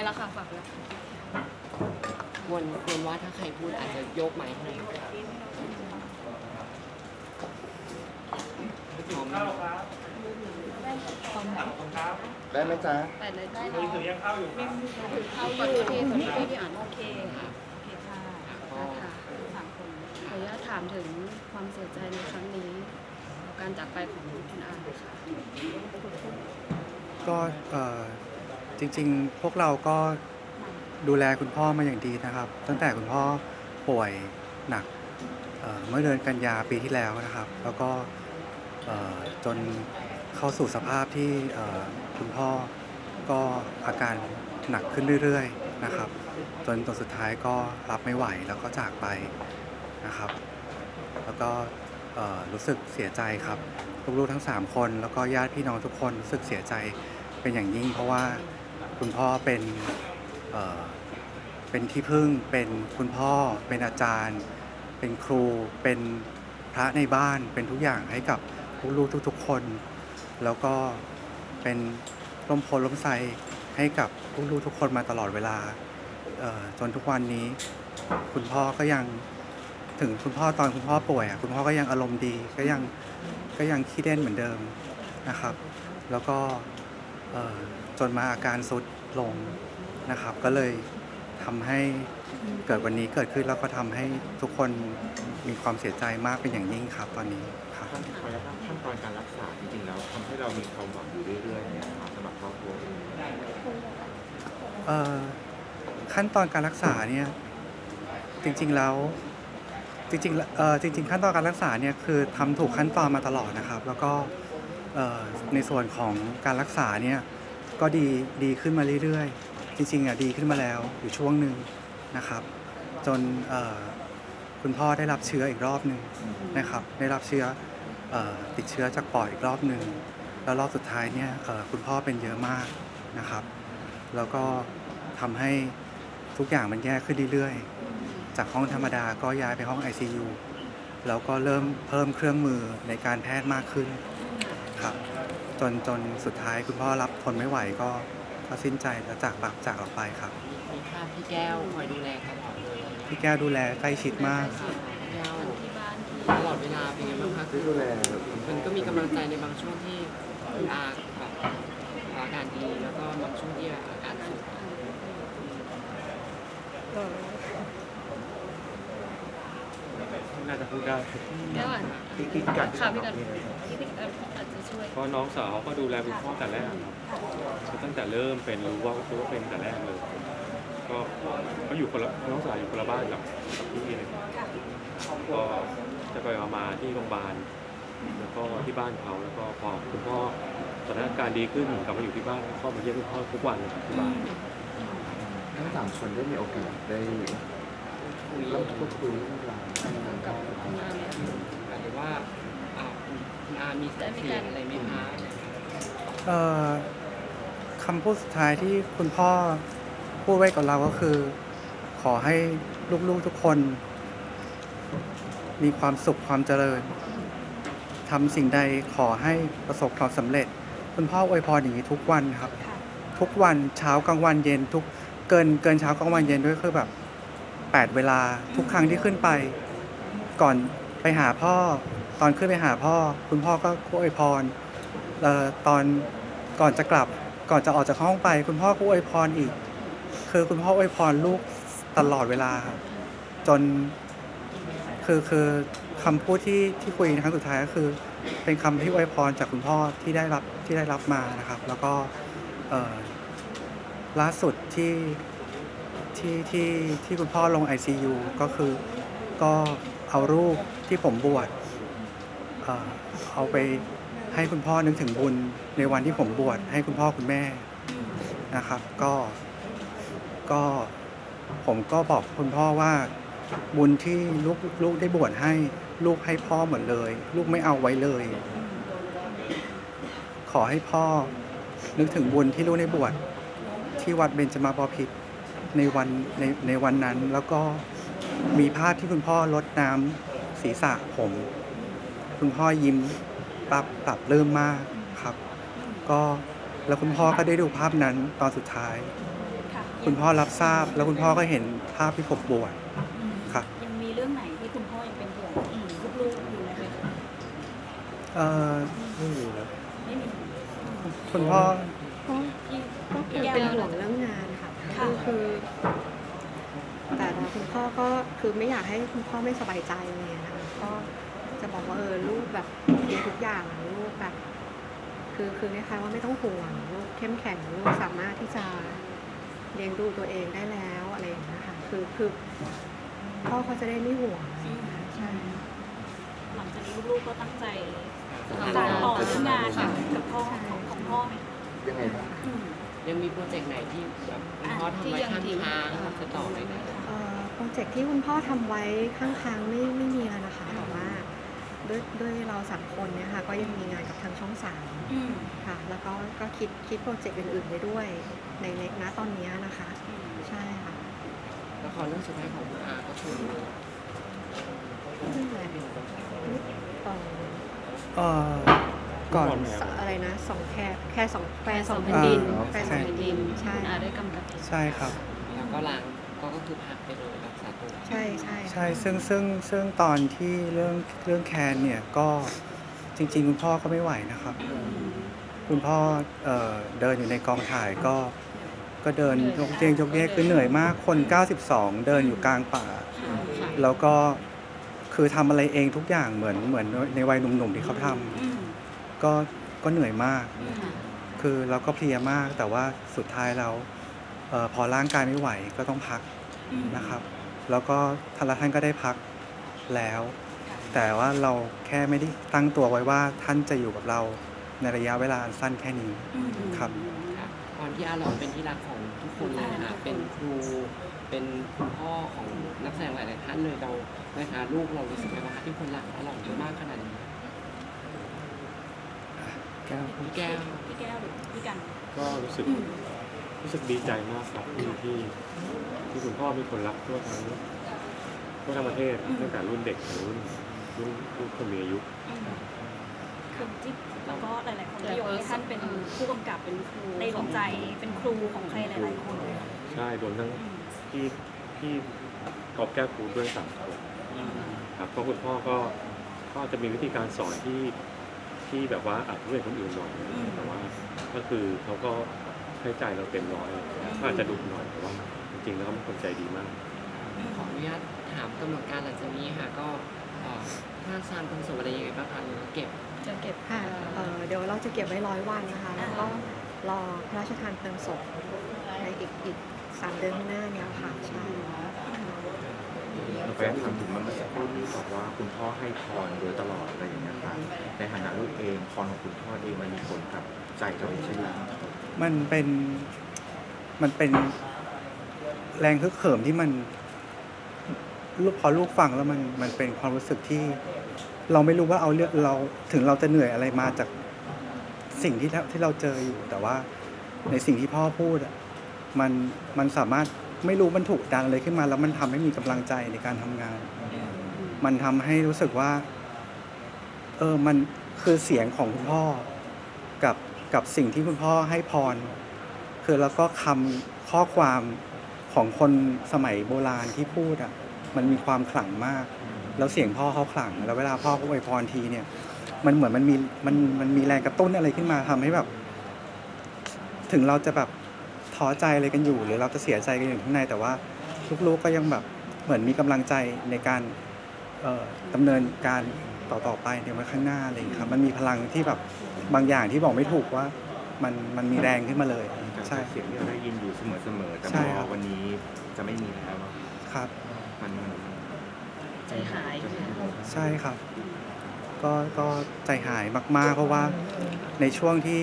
ไปแล้วค่ะฝากไปแล้วควรควรว่าถ้าใครพูดอาจจะโยกไม้ให้หน่อยพร้อมไหมได้ไหมจ๊ะแต่เลยได้มือถือยังเข้าอยู่ถือเข้าอยู่ที่คนที่พี่อ่านโอเคค่ะโอเคค่ะค่ะสามคนขออนุญาตถามถึงความเสียใจในครั้งนี้กับการจากไปของคุณอาค่ะก็เอ่อ จริง ๆ พวกเราก็ดูแลคุณพ่อมาอย่างดีนะครับ ตั้งแต่คุณพ่อป่วยหนักเอ่อเมื่อเดือนกันยาปีที่แล้วนะครับ แล้วก็เอ่อจนเข้าสู่สภาพที่เอ่อคุณพ่อก็อาการหนักขึ้นเรื่อยๆนะครับ จนตอนสุดท้ายก็รับไม่ไหวแล้วก็จากไปนะครับ แล้วก็เอ่อรู้สึกเสียใจครับ ลูกๆทั้ง 3 คน แล้วก็ญาติพี่น้องทุกคนรู้สึกเสียใจเป็นอย่างยิ่ง เพราะว่า คุณพ่อเป็นเเป็นที่พึ่งเป็นคุณพ่อ เป็นอาจารย์ เป็นครู เป็นพระในบ้านเป็นทุกอย่างให้กับลูกๆทุกๆคน แล้วก็เป็นร่มโพล้มไทรให้กับลูกๆทุกคนมาตลอดเวลาจนทุกวันนี้ คุณพ่อก็ยังถึงคุณพ่อตอนคุณพ่อป่วยอะคุณพ่อก็ยังอารมณ์ดีก็ยังก็ยังขี้เล่นเหมือนเดิมนะครับ แล้วก็จนมาอาการสุด ลงนะครับ ก็เลยทำให้เกิดวันนี้เกิดขึ้นแล้วก็ทำให้ทุกคนมีความเสียใจมากเป็นอย่างยิ่งครับ ตอนนี้ครับ ขั้นตอนขั้นตอนการรักษาจริงๆแล้วทำให้เรามีความหวังอยู่เรื่อยๆเนี่ยครับสำหรับครอบครัวเองเอ่อขั้นตอนการรักษาเนี่ยจริงๆแล้วจริงๆแล้วเอ่อจริง ๆ ขั้นตอนการรักษาเนี่ยคือทำถูกขั้นตอนมาตลอดนะครับ แล้วก็เอ่อในส่วนของการรักษาเนี่ย ก็ดีดีขึ้นมาเรื่อยๆ จริงๆอะดีขึ้นมาแล้วอยู่ช่วงหนึ่งนะครับ จนเอ่อคุณพ่อได้รับเชื้ออีกรอบหนึ่งนะครับได้รับเชื้อเอ่อติดเชื้อจากปอดอีกรอบหนึ่งแล้วรอบสุดท้ายเนี่ยเอ่อคุณพ่อเป็นเยอะมากนะครับ แล้วก็ทำให้ทุกอย่างมันแย่ขึ้นเรื่อยๆ จากห้องธรรมดาก็ย้ายไปห้อง ICU แล้วก็เริ่มเพิ่มเครื่องมือในการแพทย์มากขึ้นครับ จนจนสุดท้ายคุณพ่อรับทนไม่ไหวก็ก็สิ้นใจแล้วจากบักจากออกไปครับ มีภาพพี่แก้วคอยดูแลตลอดเลยอะไรเงี้ยพี่แก้วดูแลใกล้ชิดมากค่ะพี่แก้วที่บ้านที่ตลอดเวลาเป็นไงบ้างคะที่ดูแลมันก็มีกำลังใจในบางช่วงที่คุณอาแบบอาการดีแล้วก็บางช่วงที่อาการสุด น่าจะพูดได้แก้วอ่านที่ที่การค่ะพี่กันที่พี่กันอาจจะช่วยเพราะน้องสาวเขาก็ดูแลคุณพ่อแต่แรกครับตั้งแต่เริ่มเป็นรู้ว่ารู้ว่าเป็นแต่แรกเลย ก็เขาอยู่คนละน้องสาวอยู่คนละบ้านกับพี่เลยก็จะไปมามาที่โรงพยาบาลแล้วก็ที่บ้านเขาแล้วก็พอคุณพ่อสถานการณ์ดีขึ้นกลับมาอยู่ที่บ้านก็มาเยี่ยมคุณพ่อทุกวันที่บ้านทั้งสามคนได้มีโอกาสได้ คุยเล่าพูดคุยเรื่องราวกับคุณอาเนี่ยหรือว่าอ่าคุณคุณอามีสายเสียงอะไรไหมคะเอ่อคำพูดสุดท้ายที่คุณพ่อพูดไว้กับเราก็คือ ขอให้ลูกๆทุกคน มีความสุขความเจริญทำสิ่งใดขอให้ประสบความสำเร็จ คุณพ่ออวยพรอย่างนี้ทุกวันครับ ทุกวันเช้ากลางวันเย็นทุกเกินเกินเช้ากลางวันเย็นด้วยคือแบบ แปดเวลาทุกครั้งที่ขึ้นไป ก่อนไปหาพ่อ ตอนขึ้นไปหาพ่อ คุณพ่อก็อวยพรตอนก่อนจะกลับก่อนจะออกจากห้องไป คุณพ่อก็อวยพรอีก คือคุณพ่ออวยพรลูกตลอดเวลา จนคือคือคำพูดที่ที่คุยครั้งสุดท้ายก็คือ เป็นคำที่อวยพรจากคุณพ่อที่ได้รับที่ได้รับมานะครับ แล้วก็ล่าสุดที่ ที่ที่ที่คุณพ่อลง ICU ก็คือก็เอารูปที่ผมบวชเอ่อเอาไปให้คุณพ่อนึกถึงบุญในวันที่ผมบวชให้คุณพ่อคุณแม่นะครับ ก็ก็ผมก็บอกคุณพ่อว่าบุญที่ลูกลูกได้บวชให้ลูกให้พ่อหมดเลย ลูกไม่เอาไว้เลย ขอให้พ่อนึกถึงบุญที่ลูกได้บวชที่วัดเบญจมาบพิตร ในวันในในวันนั้น แล้วก็มีภาพที่คุณพ่อลดน้ำศีรษะผม คุณพ่อยิ้มปรับปรับเริ่มมากครับ ก็แล้วคุณพ่อก็ได้ดูภาพนั้นตอนสุดท้าย ค่ะคุณพ่อรับทราบ แล้วคุณพ่อก็เห็นภาพที่ผมบวชครับ ยังมีเรื่องไหนที่คุณพ่อยังเป็นห่วงลูกๆอยู่ไหมคะเอ่อไม่มีนะไม่มีคุณพ่อก็ก็คือเป็นห่วงเรื่องงาน ค่ะค่ะคือคือ แต่ว่าคุณพ่อก็คือไม่อยากให้คุณพ่อไม่สบายใจอะไรอย่างเงี้ยนะคะก็จะบอกว่าเออลูกแบบมีทุกอย่างลูกแบบ คือคือคล้ายๆว่าไม่ต้องห่วงลูกเข้มแข็งลูกสามารถที่จะเลี้ยงดูตัวเองได้แล้วอะไรอย่างเงี้ยค่ะคือคือพ่อเขาจะได้ไม่ห่วงอะไรอย่างเงี้ยใช่หลังจากนี้ลูกๆก็ตั้งใจทำจะงานต่อเรื่องงานค่ะกับพ่อของของพ่อไหมยังไงบ้างอืม ยังมีโปรเจกต์ไหนที่แบบคุณพ่อทำไว้ข้างทางจะต่อไหมคะเอ่อโปรเจกต์ที่คุณพ่อทำไว้ข้างๆไม่ไม่มีแล้วนะคะแต่ว่าด้วยด้วยเราสามคนเนี่ยค่ะก็ยังมีงานกับทางช่องสามอืมค่ะ แล้วก็ก็คิดคิดโปรเจกต์อื่นๆไว้ด้วยในในณตอนเนี้ยนะคะอืมใช่ค่ะละครเรื่องสุดท้ายของคุณอาก็คือเรื่องอะไรเอ่อเอ่อ ก่อนก่อนแมวอะไรนะสองแค่แค่สองแปรสองแผ่แผ่นนดิดินนแปรสองแผ่นดินใช่คุณอาได้กำกับเองใช่ครับ แล้วก็ล้างก็ก็คือพักไปเลยรักษาตัวใช่ใช่ใช่ซึ่งซึ่งซึ่งตอนที่เรื่องเรื่องแคนเนี่ยก็จริง ๆ คุณพ่อก็ไม่ไหวนะครับ คุณพ่อเอ่อเดินอยู่ในกองถ่ายก็ก็เดินยกเยกยกเยกคือเหนื่อยมากคน 92 เดินอยู่กลางป่า ค่ะแล้วก็คือทำอะไรเองทุกอย่างเหมือนเหมือนในวัยหนุ่มๆที่เขาทำอืม ก็ก็เหนื่อยมากค่ะคือเราก็เพลียมาก แต่ว่าสุดท้ายแล้วเออพอร่างกายไม่ไหวก็ต้องพักอืมนะครับ แล้วก็ท่านละท่านก็ได้พักแล้ว แต่ว่าเราแค่ไม่ได้ตั้งตัวไว้ว่าท่านจะอยู่กับเราในระยะเวลาอันสั้นแค่นี้อืมครับครับตอนที่อาหลองเป็นที่รักของทุกคนเลยนะคะเป็นครูเป็นคุณพ่อของนักแสดงหลายๆท่านเลยเราในฐานะลูกเรารู้สึกไหมว่าที่คนรักอาหลองเยอะมากขนาดนี้ แก้วพี่แก้วพี่แก้วหรือพี่กันก็รู้สึกอืมรู้สึกดีใจมากครับที่ที่ที่คุณพ่อมีคนรักทั่วทั้งทั่วทั้งประเทศตั้งแต่รุ่นเด็กถึงรุ่นรุ่นรุ่นคนมีอายุอืมคือจิ๊บแล้วก็หลาย ๆ คนก็ยกให้ท่านเป็นผู้กำกับเป็นครูในดวงใจเป็นครูของใครหลาย ๆ คนใช่รวมทั้งอืมพี่พี่กอบแก้วครูด้วยสามคนครับเพราะคุณพ่อก็ก็จะมีวิธีการสอนที่ ที่แบบว่าอาจจะไม่เหมือนคนอื่นหน่อยแต่ว่าก็คือเขาก็ให้ใจเราเต็มร้อยก็อาจจะดุหน่อยแต่ว่าจริงๆแล้วเขาเป็นคนใจดีมาก ขออนุญาตถามกำหนดการหลังจากนี้ค่ะก็เอ่อถ้าซานคุณสมอะไรยังไงบ้างคะหรือเก็บ จะเก็บค่ะเอ่อเดี๋ยวเราจะเก็บไว้ร้อยวันนะคะ แล้วก็รอพระราชทานเพลิงศพในอีกอีกสามเดือนข้างหน้าเนี้ยค่ะ ใช่เราไปถามถึงมันเมื่อสักครู่นี้บอกว่าคุณพ่อให้พรโดยตลอดอะไรอย่างเงี้ยครับในฐานะลูกเองพรของคุณพ่อเองมันมีผลกับใจเราใช่ไหมมันเป็นมันเป็นแรงฮึกเหิมที่มันลูกพอลูกฟังแล้วมันมันเป็นความรู้สึกที่ เราไม่รู้ว่าเอาเรื่องเราถึงเราจะเหนื่อยอะไรมาจากสิ่งที่ที่เราเจออยู่ แต่ว่าในสิ่งที่พ่อพูดอะมันมันสามารถ ไม่รู้มันถูกดันอะไรขึ้นมา แล้วมันทำให้มีกำลังใจในการทำงาน มันทำให้รู้สึกว่า เออมันคือเสียงของคุณพ่อกับกับสิ่งที่คุณพ่อให้พร คือแล้วก็คำข้อความของคนสมัยโบราณที่พูดอะ มันมีความขลังมาก แล้วเสียงพ่อเขาขลัง แล้วเวลาพ่อเขาอวยพรทีเนี่ย มันเหมือนมันมีมันมันมีแรงกระตุ้นอะไรขึ้นมาทำให้แบบ ถึงเราจะแบบ ท้อใจอะไรกันอยู่ หรือเราจะเสียใจกันอยู่ข้างในแต่ว่าลูกๆก็ยังแบบเหมือนมีกำลังใจในการเอ่อดำเนินการต่อๆไปในวันข้างหน้าอะไรอย่างเลยครับมันมีพลังที่แบบบางอย่างที่บอกไม่ถูกว่ามันมันมีแรงขึ้นมาเลยใช่ใช่เสียงที่เราได้ยินอยู่เสมอๆแต่ใช่พครัอบวันนี้จะไม่มีแล้วเนอะครับมันมันใจหายใช่ครับ ก็ก็ใจหายมาก ๆ เพราะว่าในช่วงที่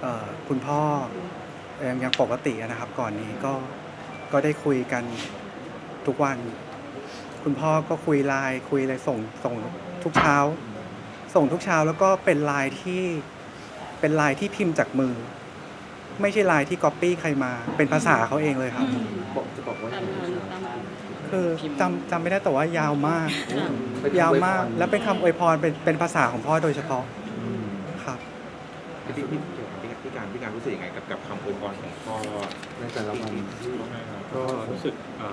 เอ่อคุณพ่อ ยังยังปกติอะนะครับ ก่อนนี้ก็ก็ได้คุยกันทุกวัน คุณพ่อก็คุยไลน์คุยอะไรส่งส่งทุกเช้า ส่งทุกเช้าแล้วก็เป็นไลน์ที่เป็นไลน์ที่พิมพ์จากมือ ไม่ใช่ไลน์ที่ก๊อปปี้ใครมา เป็นภาษาเขาเองเลยครับ บอกจะบอกว่าตามนั้นตามนั้นคือจำจำไม่ได้แต่ว่ายาวมากเป็นยาวอพรมาก และเป็นคำอวยพรเป็นเป็นภาษาของพ่อโดยเฉพาะอืมครับพี่พี่พี่เกี่ยวกับ พี่พี่การพี่การรู้สึกยังไงกับกับคำอวยพรของพ่อในแต่ละวันก็รู้สึกอ่า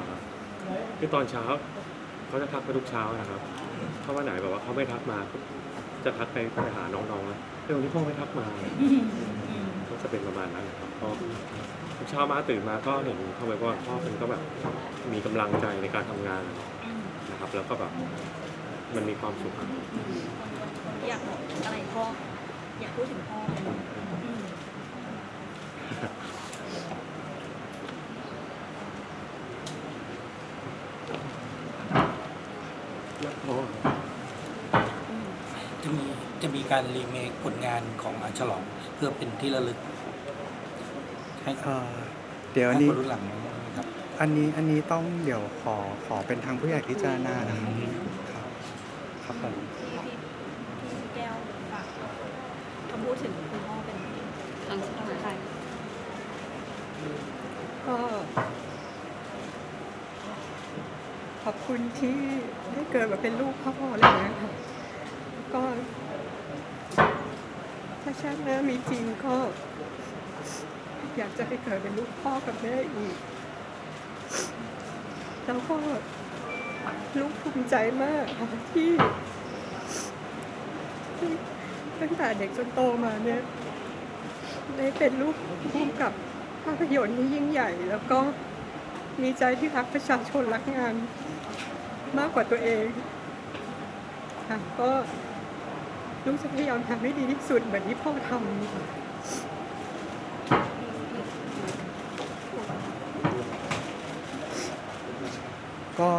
คือตอนเช้าเขาจะทักมาทุกเช้านะครับถ้าวันไหนแบบว่าเขาไม่ทักมา จะทักไปไปหาน้องๆนะแต่วันนี้พ่อไม่ทักมาก็จะเป็นประมาณนั้นนะครับก็ทุกเช้ามาตื่นมาก็เห็นเข้าไปว่าพ่อเป็นก็แบบมีกำลังใจในการทำงานนะครับ แล้วก็แบบมันมีความสุขอะอยากบอกอะไรพ่ออยากพูดถึงพ่อเลยอืม จะมีจะมีการรีเมคผลงานของอาฉลองเพื่อเป็นที่ระลึก ให้เอ่อเดี๋ยวอันให้นี้คนรุ่นหลังนะครับอันนี้อันนี้ต้องเดี๋ยวขอขอเป็นทางผู้ใหญ่พิจารณานะครับครับครับผม ที่ที่ที่แก้วฝากคำพูดถึงคุณพ่อเป็น ทางสุดท้าย ใคร ก็ ขอบคุณที่ได้เกิดมาเป็นลูกพ่ออะไรอย่างเงี้ยค่ะก็ถ้าชาติหน้ามีจริงก็ อยากจะไปเกิดเป็นลูกพ่อกับแม่อีก แล้วก็ลูกภูมิใจมากที่ตั้งแต่เด็กจนโตมาเนี่ยได้เป็นลูกผู้กำกับ ภาพยนตร์ที่ยิ่งใหญ่ แล้วก็มีใจที่รักประชาชนรักงานมากกว่าตัวเองค่ะก็ลูกจะพยายามทำให้ดีที่สุดเหมือนที่พ่อทำก็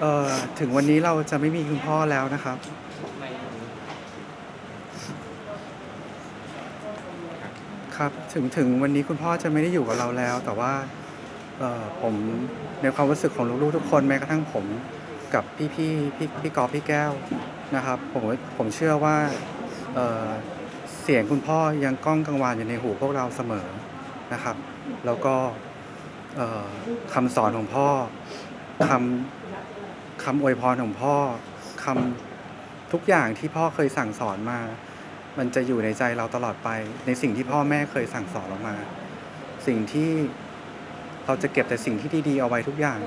เออถึงวันนี้เราจะไม่มีคุณพ่อแล้วนะครับ ครับถึงถึงวันนี้คุณพ่อจะไม่ได้อยู่กับเราแล้ว แต่ว่าผมในความรู้สึกของลูกๆทุกคนแม้กระทั่งผมกับพี่พี่พี่พี่กอพี่แก้วนะครับผมผมเชื่อว่าเสียงคุณพ่อยังก้องกังวานอยู่ในหูพวกเราเสมอนะครับ แล้วก็คำสอนของพ่อคำคำอวยพรของพ่อคำทุกอย่างที่พ่อเคยสั่งสอนมา มันจะอยู่ในใจเราตลอดไป ในสิ่งที่พ่อแม่เคยสั่งสอนเรามา สิ่งที่เราจะเก็บแต่สิ่งที่ดีๆเอาไว้ทุกอย่าง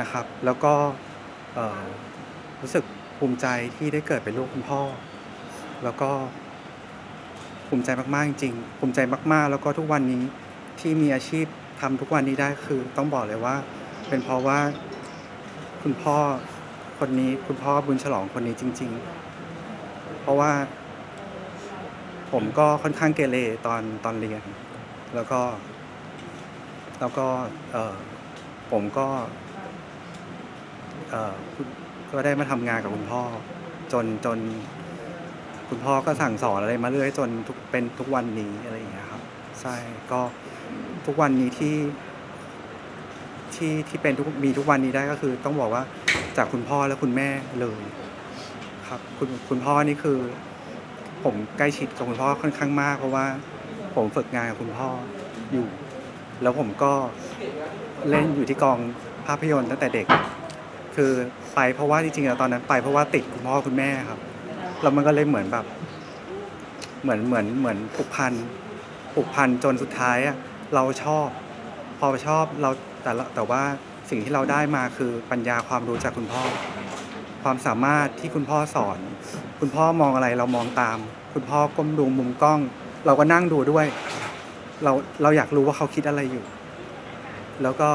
นะครับ แล้วก็รู้สึกภูมิใจที่ได้เกิดเป็นลูกคุณพ่อ แล้วก็ภูมิใจมากๆจริงๆภูมิใจมาก ๆ แล้วก็ทุกวันนี้ที่มีอาชีพทำทุกวันนี้ได้คือต้องบอกเลยว่า เป็นเพราะว่าคุณพ่อคนนี้คุณพ่อบุญฉลองคนนี้จริง ๆ เพราะว่า ผมก็ค่อนข้างเกเรตอนตอนเรียน แล้วก็ แล้วก็เออผมก็เออก็ได้มาทำงานกับคุณพ่อ จนจน คุณพ่อก็สั่งสอนอะไรมาเรื่อยจนทุกเป็นทุกวันนี้อะไรอย่างเงี้ยครับใช่ก็ทุกวันนี้ที่ที่ที่เป็นทุกมีทุกวันนี้ได้ก็คือ ต้องบอกว่าจากคุณพ่อและคุณแม่เลย ครับ คุณคุณพ่อนี่คือ ผมใกล้ชิดกับคุณพ่อค่อนข้างมาก เพราะว่าผมฝึกงานกับคุณพ่ออยู่ แล้วผมก็เล่นอยู่ที่กองภาพยนตร์ตั้งแต่เด็ก คือไปเพราะว่าจริงๆแล้วตอนนั้นไปเพราะว่าติดคุณพ่อคุณแม่ครับแล้วมันก็เลยเหมือนแบบ เหมือนเหมือนเหมือนผูกพันผูกพันจนสุดท้ายอะเราชอบ พอชอบเราแต่ละแต่ว่าสิ่งที่เราได้มาคือปัญญาความรู้จากคุณพ่อ ความสามารถที่คุณพ่อสอน คุณพ่อมองอะไรเรามองตาม คุณพ่อก้มดูมุมกล้อง เราก็นั่งดูด้วย เราเราอยากรู้ว่าเขาคิดอะไรอยู่ แล้วก็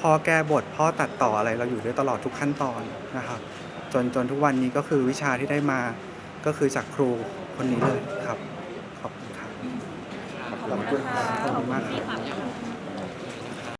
พ่อแก้บทพ่อตัดต่ออะไรเราอยู่ด้วยตลอดทุกขั้นตอนนะครับ จนจนทุกวันนี้ก็คือวิชาที่ได้มาก็คือจากครูคนนี้เลยครับ ขอบคุณครับขอบคุณค่ะขอบคุณมากครับพี่ค่ะ